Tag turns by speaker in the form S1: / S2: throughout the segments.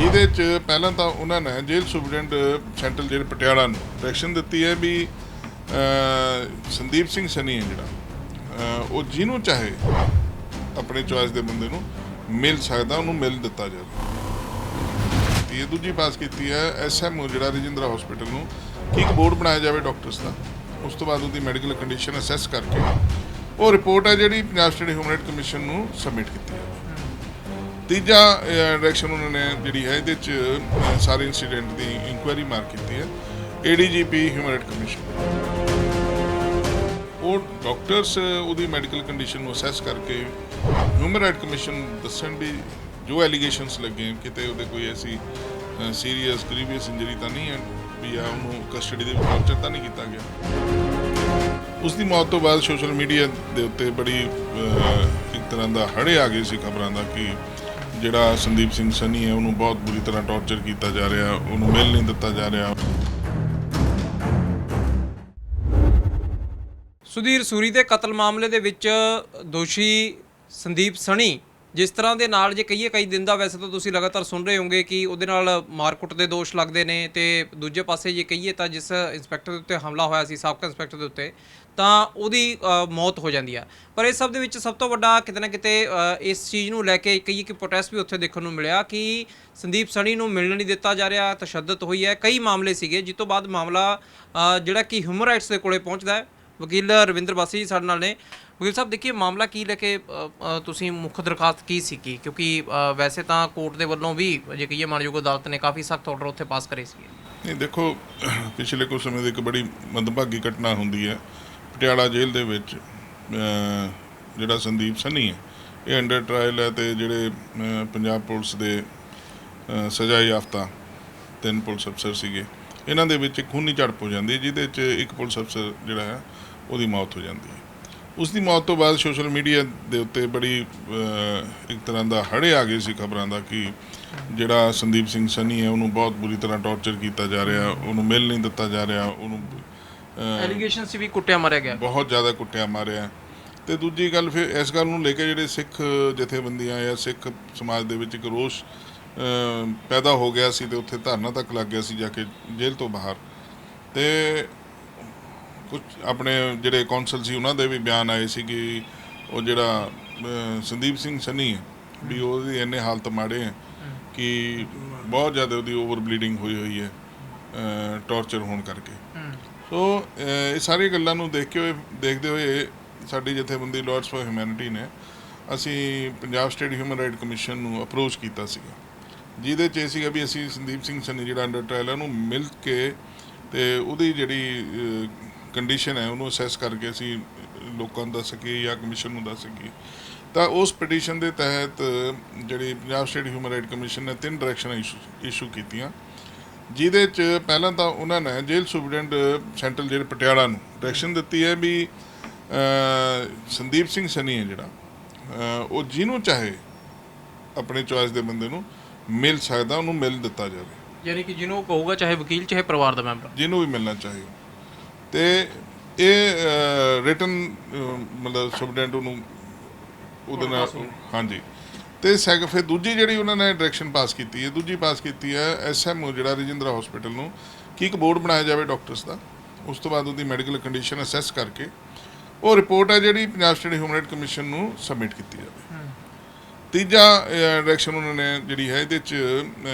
S1: ਜਿਹਦੇ ਚ ਪਹਿਲਾਂ ਤਾਂ ਉਹਨਾਂ ਨੇ jail superintendent central jail Patiala ਨੂੰ ਡਾਇਰੈਕਸ਼ਨ ਦਿੱਤੀ ਹੈ ਵੀ ਸੰਦੀਪ ਸਿੰਘ ਸਨੀ ਹੈ ਜਿਹੜਾ ਉਹ ਜਿਹਨੂੰ ਚਾਹੇ ਆਪਣੇ ਚੁਆਇਸ ਦੇ ਬੰਦੇ ਨੂੰ ਮਿਲ ਸਕਦਾ, ਉਹਨੂੰ ਮਿਲ ਦਿੱਤਾ ਜਾਵੇ। ਤੇ ਇਹ ਦੂਜੀ ਪਾਸ ਕੀਤੀ ਹੈ ਐਸਐਮਓ ਜਿਹੜਾ ਰਜਿੰਦਰਾ ਹਸਪੀਟਲ ਨੂੰ, ਕਿ ਇੱਕ ਬੋਰਡ ਬਣਾਇਆ ਜਾਵੇ ਡਾਕਟਰਸ ਦਾ। ਉਸ ਤੋਂ ਬਾਅਦ ਉਹਦੀ ਮੈਡੀਕਲ ਕੰਡੀਸ਼ਨ ਅਸੈਸ ਕਰਕੇ ਉਹ ਰਿਪੋਰਟ ਹੈ ਜਿਹੜੀ Punjab state human right commission ਨੂੰ ਸਬਮਿਟ ਕੀਤੀ ਹੈ। ਤੀਜਾ ਡਾਇਰੈਕਸ਼ਨ ਉਹਨਾਂ ਨੇ ਜਿਹੜੀ ਹੈ ਇਹਦੇ ਚ ਸਾਰੇ ਇਨਸੀਡੈਂਟ ਦੀ ਇਨਕੁਆਇਰੀ ਮਾਰ ਕੀਤੀ ਹੈ। ਏਡੀਜੀਪੀ ਹਿਊਮਨ ਰਾਈਟ ਕਮਿਸ਼ਨ ਉਹ ਡਾਕਟਰਸ ਉਹਦੀ ਮੈਡੀਕਲ ਕੰਡੀਸ਼ਨ ਨੂੰ ਅਸੈਸ ਕਰਕੇ ਹਿਊਮਨ ਰਾਈਟ ਕਮਿਸ਼ਨ ਦੱਸਣ ਵੀ ਜੋ ਐਲੀਗੇਸ਼ਨਸ ਲੱਗੇ ਕਿਤੇ ਉਹਦੇ ਕੋਈ ਐਸੀ ਸੀਰੀਅਸ ਗ੍ਰੀਵੀਅਸ ਇੰਜਰੀ ਤਾਂ ਨਹੀਂ ਹੈ ਵੀ ਆ ਉਹਨੂੰ ਕਸਟਡੀ ਦੇ ਵਿੱਚ ਟੌਰਚਰ ਤਾਂ ਨਹੀਂ ਕੀਤਾ ਗਿਆ। ਉਸ ਦੀ ਮੌਤ ਤੋਂ ਬਾਅਦ ਸੋਸ਼ਲ ਮੀਡੀਆ ਦੇ ਉੱਤੇ ਬੜੀ ਇੱਕ ਤਰ੍ਹਾਂ ਦਾ ਹੜੇ ਆ ਗਏ ਸੀ ਖਬਰਾਂ ਦਾ ਕਿ ਜਿਹੜਾ ਸੰਦੀਪ ਸਿੰਘ ਸਨੀ ਹੈ, ਉਹਨੂੰ ਬਹੁਤ ਬੁਰੀ ਤਰ੍ਹਾਂ ਟੌਰਚਰ ਕੀਤਾ ਜਾ ਰਿਹਾ, ਉਹਨੂੰ ਮਿਲ ਨਹੀਂ ਦਿੱਤਾ ਜਾ ਰਿਹਾ।
S2: ਸੁਧੀਰ, ਸੂਰੀ ਦੇ ਕਤਲ ਮਾਮਲੇ ਦੇ ਵਿੱਚ ਦੋਸ਼ੀ ਸੰਦੀਪ ਸਣੀ ਜਿਸ ਤਰ੍ਹਾਂ ਦੇ ਨਾਲ ਜੇ ਕਹੀਏ ਕਈ ਦਿਨ ਦਾ ਵੈਸੇ ਤਾਂ ਤੁਸੀਂ ਲਗਾਤਾਰ ਸੁਣ ਰਹੇ ਹੋਗੇ ਕਿ ਉਹਦੇ ਨਾਲ ਮਾਰਕੁੱਟ ਦੇ ਦੋਸ਼ ਲੱਗਦੇ ਨੇ ਤੇ ਦੂਜੇ ਪਾਸੇ ਜੇ ਕਹੀਏ ਤਾਂ ਜਿਸ ਇੰਸਪੈਕਟਰ ਦੇ ਉੱਤੇ ਹਮਲਾ ਹੋਇਆ ਸੀ, ਸਾਬਕਾ ਇੰਸਪੈਕਟਰ ਦੇ ਉੱਤੇ, ਤਾਂ ਉਹਦੀ ਮੌਤ ਹੋ ਜਾਂਦੀ ਆ। ਪਰ ਇਸ ਸਭ ਦੇ ਵਿੱਚ ਸਭ ਤੋਂ ਵੱਡਾ ਕਿਤੇ ਨਾ ਕਿਤੇ ਇਸ ਚੀਜ਼ ਨੂੰ ਲੈ ਕੇ ਕਈ ਕਿ ਪ੍ਰੋਟੈਸਟ ਵੀ ਉੱਥੇ ਦੇਖਣ ਨੂੰ ਮਿਲਿਆ ਕਿ ਸੰਦੀਪ ਸਣੀ ਨੂੰ ਮਿਲਣ ਨਹੀਂ ਦਿੱਤਾ ਜਾ ਰਿਹਾ, ਤਸ਼ੱਦਦ ਹੋਈ ਹੈ। ਕਈ ਮਾਮਲੇ ਸੀਗੇ, ਜਿਸ ਤੋਂ ਬਾਅਦ ਮਾਮਲਾ ਜਿਹੜਾ ਕਿ ਹਿਊਮਨ ਰਾਈਟਸ ਦੇ ਕੋਲੇ ਪਹੁੰਚਦਾ ਹੈ। ਵਕੀਲ ਰਵਿੰਦਰ ਬਾਸੀ ਜੀ ਸਾਡੇ ਨਾਲ ਨੇ। ਵਕੀਲ ਸਾਹਿਬ ਦੇਖੀਏ ਮਾਮਲਾ ਕੀ ਲੈ ਕੇ ਤੁਸੀਂ ਮੁੱਖ ਦਰਖਾਸਤ ਕੀ ਸੀ ਕੀ? ਕਿਉਂਕਿ ਵੈਸੇ ਤਾਂ ਕੋਰਟ ਦੇ ਵੱਲੋਂ ਵੀ ਜੇ ਕਹੀਏ ਮਾਨਯੋਗ ਅਦਾਲਤ ਨੇ ਕਾਫੀ ਸਖਤ ਆਰਡਰ ਉੱਥੇ ਪਾਸ ਕਰੇ ਸੀ
S1: ਨਹੀਂ ਦੇਖੋ ਪਿਛਲੇ ਕੁਝ ਸਮੇਂ ਦੇ ਇੱਕ ਬੜੀ ਮੰਦਭਾਗੀ ਘਟਨਾ ਹੁੰਦੀ ਹੈ। ਪਟਿਆਲਾ ਜੇਲ੍ਹ ਦੇ ਵਿੱਚ ਜਿਹੜਾ ਸੰਦੀਪ ਸਨੀ ਹੈ ਇਹ ਅੰਡਰ ਟ੍ਰਾਇਲ ਹੈ ਤੇ ਜਿਹੜੇ ਪੰਜਾਬ ਪੁਲਿਸ ਦੇ ਅਹ, ਸਜ਼ਾ ਯਾਫਤਾ ਤਿੰਨ ਪੁਲਿਸ ਅਫਸਰ ਸੀਗੇ। ਇਹਨਾਂ ਦੇ ਵਿੱਚ ਖੂਨੀ ਝੜਪ ਹੋ ਜਾਂਦੀ ਹੈ ਜਿਹਦੇ ਵਿੱਚ ਇੱਕ ਪੁਲਿਸ ਅਫਸਰ ਜਿਹੜਾ ਹੈ ਉਹਦੀ ਮੌਤ ਹੋ ਜਾਂਦੀ ਹੈ। ਉਸ ਦੀ ਮੌਤ ਤੋਂ ਬਾਅਦ ਸੋਸ਼ਲ ਮੀਡੀਆ ਦੇ ਉੱਤੇ ਬੜੀ ਇੱਕ ਤਰ੍ਹਾਂ ਦਾ ਹੜੇ ਆ ਗਏ ਸੀ ਖਬਰਾਂ ਦਾ ਕਿ ਜਿਹੜਾ ਸੰਦੀਪ ਸਿੰਘ ਸਨੀ ਹੈ ਉਹਨੂੰ ਬਹੁਤ ਬੁਰੀ ਤਰ੍ਹਾਂ ਟੌਰਚਰ ਕੀਤਾ ਜਾ ਰਿਹਾ ਉਹਨੂੰ ਮਿਲ ਨਹੀਂ ਦਿੱਤਾ ਜਾ ਰਿਹਾ ਉਹਨੂੰ
S2: ਐਲੀਗੇਸ਼ਨ ਸੀ ਵੀ ਕੁੱਟਿਆ ਮਾਰਿਆ ਗਿਆ।
S1: ਬਹੁਤ ਜ਼ਿਆਦਾ ਕੁੱਟਿਆ ਮਾਰਿਆ। ਤੇ ਦੂਜੀ ਗੱਲ ਫਿਰ ਇਸ ਗੱਲ ਨੂੰ ਲੈ ਕੇ ਜਿਹੜੇ ਸਿੱਖ ਜਥੇਬੰਦੀਆਂ ਜਾਂ ਸਿੱਖ ਸਮਾਜ ਦੇ ਵਿੱਚ ਇੱਕ ਰੋਸ਼ ਪੈਦਾ ਹੋ ਗਿਆ ਸੀ ਤੇ ਉੱਥੇ ਧਰਨਾ ਤੱਕ ਲੱਗ ਗਿਆ ਸੀ ਜਾ ਕੇ ਜੇਲ੍ਹ ਤੋਂ ਬਾਹਰ। ਤੇ ਕੁਝ ਆਪਣੇ ਜਿਹੜੇ ਕੌਂਸਲ ਸੀ ਉਹਨਾਂ ਦੇ ਵੀ ਬਿਆਨ ਆਏ ਸੀ ਕਿ ਉਹ ਜਿਹੜਾ ਸੰਦੀਪ ਸਿੰਘ ਸਨੀ ਹੈ ਵੀ ਉਹਦੀ ਇੰਨੇ ਹਾਲਤ ਮਾੜੇ ਹੈ ਕਿ ਬਹੁਤ ਜ਼ਿਆਦਾ ਉਹਦੀ ਓਵਰ ਬਲੀਡਿੰਗ ਹੋਈ ਹੋਈ ਹੈ ਟੌਰਚਰ ਹੋਣ ਕਰਕੇ। ਸੋ ਇਹ ਸਾਰੀਆਂ ਗੱਲਾਂ ਨੂੰ ਦੇਖ ਕੇ ਹੋਏ ਦੇਖਦੇ ਹੋਏ ਸਾਡੀ ਜਥੇਬੰਦੀ ਲਾਰਡਸ ਫਾਰ ਹਿਊਮੈਨਿਟੀ ਨੇ ਅਸੀਂ Punjab state human right commission ਨੂੰ ਅਪਰੋਚ ਕੀਤਾ ਸੀਗਾ। ਜਿਹਦੇ ਚ ਇਹ ਸੀਗਾ ਵੀ ਅਸੀਂ ਸੰਦੀਪ ਸਿੰਘ ਸਨੀ ਜਿਹੜਾ ਅੰਡਰ ਟ੍ਰਾਇਲ ਹੈ ਉਹਨੂੰ ਮਿਲ ਕੇ ਤੇ ਉਹਦੀ ਜਿਹੜੀ ਕੰਡੀਸ਼ਨ ਹੈ ਉਹਨੂੰ ਅਸੈਸ ਕਰਕੇ ਅਸੀਂ ਲੋਕਾਂ ਨੂੰ ਦੱਸ ਸਕੀਏ ਜਾਂ ਕਮਿਸ਼ਨ ਨੂੰ ਦੱਸ ਸਕੀਏ। ਤਾਂ ਉਸ ਪਟੀਸ਼ਨ ਦੇ ਤਹਿਤ ਜਿਹੜੀ Punjab state human right commission ਨੇ ਤਿੰਨ ਡਾਇਰੈਕਸ਼ਨਾਂ ਇਸ਼ੂ ਕੀਤੀਆਂ। ਜਿਹਦੇ ਚ ਪਹਿਲਾਂ ਤਾਂ ਉਹਨਾਂ ਨੇ jail superintendent central jail Patiala ਨੂੰ ਡਾਇਰੈਕਸ਼ਨ ਦਿੱਤੀ ਹੈ ਵੀ ਸੰਦੀਪ ਸਿੰਘ ਸਨੀ ਹੈ ਜਿਹੜਾ ਉਹ ਜਿਹਨੂੰ ਚਾਹੇ ਆਪਣੇ ਚੁਆਇਸ ਦੇ ਬੰਦੇ ਨੂੰ ਮਿਲ ਸਕਦਾ ਉਹਨੂੰ ਮਿਲ ਦਿੱਤਾ ਜਾਵੇ।
S2: ਯਾਨੀ ਕਿ ਜਿਹਨੂੰ ਉਹ ਕਹੂਗਾ ਚਾਹੇ ਵਕੀਲ ਚਾਹੇ ਪਰਿਵਾਰ ਦਾ ਮੈਂਬਰ
S1: ਜਿਹਨੂੰ ਵੀ ਮਿਲਣਾ ਚਾਹੇ। ਤੇ ਇਹ ਰਿਟਨ ਮਤਲਬ ਸੁਪਰਡੈਂਟ ਉਹਨੂੰ ਉਹਦੇ ਨਾਲ ਹਾਂਜੀ। ਤੇ ਸੈਕ ਫਿਰ ਦੂਜੀ ਜਿਹੜੀ ਉਹਨਾਂ ਨੇ ਡਾਇਰੈਕਸ਼ਨ ਪਾਸ ਕੀਤੀ ਹੈ ਦੂਜੀ ਪਾਸ ਕੀਤੀ ਹੈ ਐਸਐਮਓ ਜਿਹੜਾ ਰਜਿੰਦਰਾ ਹਸਪੀਟਲ ਨੂੰ ਕਿ ਇੱਕ ਬੋਰਡ ਬਣਾਇਆ ਜਾਵੇ ਡਾਕਟਰਸ ਦਾ। ਉਸ ਤੋਂ ਬਾਅਦ ਉਹਦੀ ਮੈਡੀਕਲ ਕੰਡੀਸ਼ਨ ਅਸੈਸ ਕਰਕੇ ਉਹ ਰਿਪੋਰਟ ਹੈ ਜਿਹੜੀ Punjab state human right commission ਨੂੰ ਸਬਮਿਟ ਕੀਤੀ ਜਾਵੇ। ਤੀਜਾ ਡਾਇਰੈਕਸ਼ਨ ਉਹਨਾਂ ਨੇ ਜਿਹੜੀ ਹੈ ਇਹਦੇ ਚ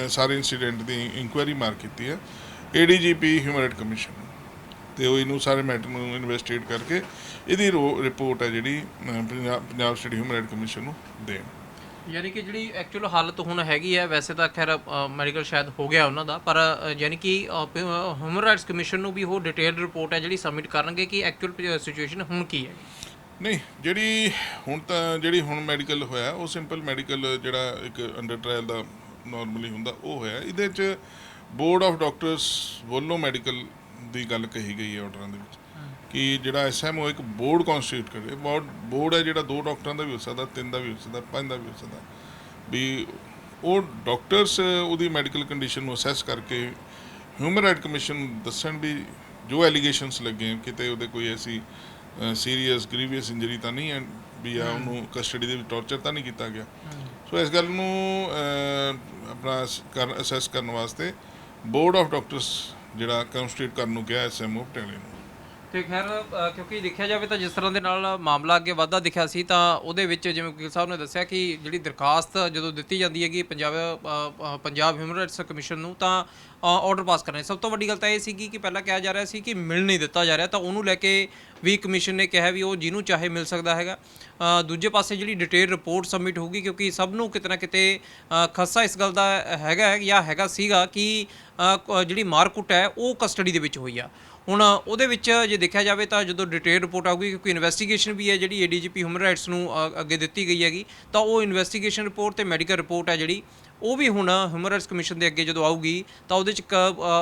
S1: ਸਾਰੇ ਇਨਸੀਡੈਂਟ ਦੀ ਇਨਕੁਆਇਰੀ ਮਾਰ ਕੀਤੀ ਹੈ। ਏਡੀਜੀਪੀ ਹਿਊਮਨ ਰਾਈਟ ਕਮਿਸ਼ਨ ਤੇ ਉਹ ਇਹਨੂੰ ਸਾਰੇ ਮੈਟਰ ਨੂੰ ਇਨਵੈਸਟੀਗੇਟ ਕਰਕੇ ਇਹਦੀ ਰਿਪੋਰਟ ਹੈ ਜਿਹੜੀ Punjab Punjab state human right commission ਨੂੰ ਦੇਣ।
S2: ਯਾਨੀ ਕਿ ਜਿਹੜੀ ਐਕਚੁਅਲ ਹਾਲਤ ਹੁਣ ਹੈਗੀ ਹੈ ਵੈਸੇ ਤਾਂ ਖੈਰ ਮੈਡੀਕਲ ਸ਼ਾਇਦ ਹੋ ਗਿਆ ਉਹਨਾਂ ਦਾ ਪਰ ਯਾਨੀ ਕਿ ਹਿਊਮਨ ਰਾਈਟਸ ਕਮਿਸ਼ਨ ਨੂੰ ਵੀ ਉਹ ਡਿਟੇਲਡ ਰਿਪੋਰਟ ਹੈ ਜਿਹੜੀ ਸਬਮਿਟ ਕਰਨਗੇ ਕਿ ਐਕਚੁਅਲ ਸਿਚੁਏਸ਼ਨ ਹੁਣ ਕੀ ਹੈ।
S1: ਨਹੀਂ ਜਿਹੜੀ ਹੁਣ ਤਾਂ ਜਿਹੜੀ ਹੁਣ ਮੈਡੀਕਲ ਹੋਇਆ ਉਹ ਸਿੰਪਲ ਮੈਡੀਕਲ ਜਿਹੜਾ ਇੱਕ ਅੰਡਰ ਟ੍ਰਾਇਲ ਦਾ ਨਾਰਮਲੀ ਹੁੰਦਾ ਉਹ ਹੋਇਆ। ਇਹਦੇ ਚ ਬੋਰਡ ਆਫ ਡਾਕਟਰਸ ਵੱਲੋਂ ਮੈਡੀਕਲ ਦੀ ਗੱਲ ਕਹੀ ਗਈ ਹੈ ਆਰਡਰਾਂ ਦੇ ਵਿੱਚ ਕਿ ਜਿਹੜਾ ਐਸਐਮਓ ਇੱਕ ਬੋਰਡ ਕਨਸਟੀਟਿਊਟ ਕਰੇ। ਬੋਰਡ ਬੋਰਡ ਹੈ ਜਿਹੜਾ ਦੋ ਡਾਕਟਰਾਂ ਦਾ ਵੀ ਹੋ ਸਕਦਾ ਤਿੰਨ ਦਾ ਵੀ ਹੋ ਸਕਦਾ ਪੰਜ ਦਾ ਵੀ ਹੋ ਸਕਦਾ। ਵੀ ਉਹ ਡਾਕਟਰਸ ਉਹਦੀ ਮੈਡੀਕਲ ਕੰਡੀਸ਼ਨ ਨੂੰ ਅਸੈਸ ਕਰਕੇ ਹਿਊਮਨ ਰਾਈਟ ਕਮਿਸ਼ਨ ਦੱਸਣ ਵੀ ਜੋ ਐਲੀਗੇਸ਼ਨਸ ਲੱਗੇ ਕਿਤੇ ਉਹਦੇ ਕੋਈ ਐਸੀ ਸੀਰੀਅਸ ਗ੍ਰੀਵੀਅਸ ਇੰਜਰੀ ਤਾਂ ਨਹੀਂ ਹੈ ਵੀ ਆ ਉਹਨੂੰ ਕਸਟਡੀ ਦੇ ਵਿੱਚ ਟੌਰਚਰ ਤਾਂ ਨਹੀਂ ਕੀਤਾ ਗਿਆ। ਸੋ ਇਸ ਗੱਲ ਨੂੰ ਆਪਣਾ ਅਸੈਸ ਕਰਨ ਵਾਸਤੇ ਬੋਰਡ ਆਫ ਡਾਕਟਰਸ ਜਿਹੜਾ ਕੰਸਟੀਟਿਊਟ ਕਰਨ ਨੂੰ ਕਿਹਾ ਐਸਐਮਓ ਪਟਿਆਲੇ ਨੂੰ
S2: ਤੇ ਖੈਰ ਅ, ਕਿਉਂਕਿ ਦੇਖਿਆ ਜਾਵੇ ਤਾਂ ਜਿਸ ਤਰ੍ਹਾਂ ਦੇ ਨਾਲ ਮਾਮਲਾ ਅੱਗੇ ਵਧਦਾ ਦਿਖਿਆ ਸੀ ਤਾਂ ਉਹਦੇ ਵਿੱਚ ਜਿਵੇਂ ਵਕੀਲ ਸਾਹਿਬ ਨੇ ਦੱਸਿਆ ਕਿ ਜਿਹੜੀ ਦਰਖਾਸਤ ਜਦੋਂ ਦਿੱਤੀ ਜਾਂਦੀ ਹੈਗੀ Punjab uh, uh, Punjab human rights commission ਨੂੰ ਤਾਂ ਆਰਡਰ ਪਾਸ ਕਰਨੇ ਸਭ ਤੋਂ ਵੱਡੀ ਗੱਲ ਤਾਂ ਇਹ ਸੀਗੀ ਕਿ ਪਹਿਲਾਂ ਕਿਹਾ ਜਾ ਰਿਹਾ ਸੀ ਕਿ ਮਿਲ ਨਹੀਂ ਦਿੱਤਾ ਜਾ ਰਿਹਾ ਤਾਂ ਉਹਨੂੰ ਲੈ ਕੇ ਵੀ ਕਮਿਸ਼ਨ ਨੇ ਕਿਹਾ ਵੀ ਉਹ ਜਿਹਨੂੰ ਚਾਹੇ ਮਿਲ ਸਕਦਾ ਹੈਗਾ। ਅ, ਦੂਜੇ ਪਾਸੇ ਜਿਹੜੀ ਡਿਟੇਲ ਰਿਪੋਰਟ ਸਬਮਿਟ ਹੋਊਗੀ ਕਿਉਂਕਿ ਸਭ ਨੂੰ ਕਿਤੇ ਨਾ ਕਿਤੇ ਅ, ਖਦਸ਼ਾ ਇਸ ਗੱਲ ਦਾ ਹੈਗਾ ਹੈ ਜਾਂ ਹੈਗਾ ਸੀਗਾ ਕਿ ਅ, ਕ- ਜਿਹੜੀ ਮਾਰਕੁੱਟ ਹੈ ਉਹ ਕਸਟਡੀ ਦੇ ਵਿੱਚ ਹੋਈ ਆ। ਹੁਣ ਉਹਦੇ ਵਿੱਚ ਜੇ ਦੇਖਿਆ ਜਾਵੇ ਤਾਂ ਜਦੋਂ ਡਿਟੇਲ ਰਿਪੋਰਟ ਆਊਗੀ ਕਿਉਂਕਿ ਇਨਵੈਸਟੀਗੇਸ਼ਨ ਵੀ ਹੈ ਜਿਹੜੀ ਏਡੀਜੀਪੀ ਹਿਊਮਨ ਰਾਈਟਸ ਨੂੰ ਅ, ਅੱਗੇ ਦਿੱਤੀ ਗਈ ਹੈਗੀ ਤਾਂ ਉਹ ਇਨਵੈਸਟੀਗੇਸ਼ਨ ਰਿਪੋਰਟ ਤੇ ਮੈਡੀਕਲ ਰਿਪੋਰਟ ਹੈ ਜਿਹੜੀ ਉਹ ਵੀ ਹੁਣ ਹਿਊਮਨ ਰਾਈਟਸ ਕਮਿਸ਼ਨ ਦੇ ਅੱਗੇ ਜਦੋਂ ਆਊਗੀ ਤਾਂ ਉਹਦੇ ਚ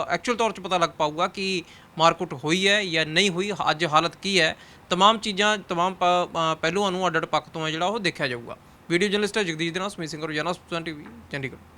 S2: ਐਕਚੁਅਲ ਤੌਰ 'ਚ ਪਤਾ ਲੱਗ ਪਾਊਗਾ ਕਿ ਮਾਰਕੁੱਟ ਹੋਈ ਹੈ ਜਾਂ ਨਹੀਂ ਹੋਈ ਅੱਜ ਹਾਲਤ ਕੀ ਹੈ तमाम ਚੀਜ਼ਾਂ तमाम ਪ- ਅ, ਪਹਿਲੂਆਂ ਨੂੰ ਅੱਡ ਅੱਡ ਪੱਖ ਤੋਂ ਹੈ ਜਿਹੜਾ ਉਹ ਦੇਖਿਆ ਜਾਊਗਾ ਵੀਡੀਓ ਜਰਨਲਿਸਟ ਜਗਦੀਸ਼ ਦੇ ਨਾਲ ਸਮੀਤ ਸਿੰਘ ਰੋਜ਼ਾਨਾ ਸੁਪਨ ਟੀਵੀ ਚੰਡੀਗੜ੍ਹ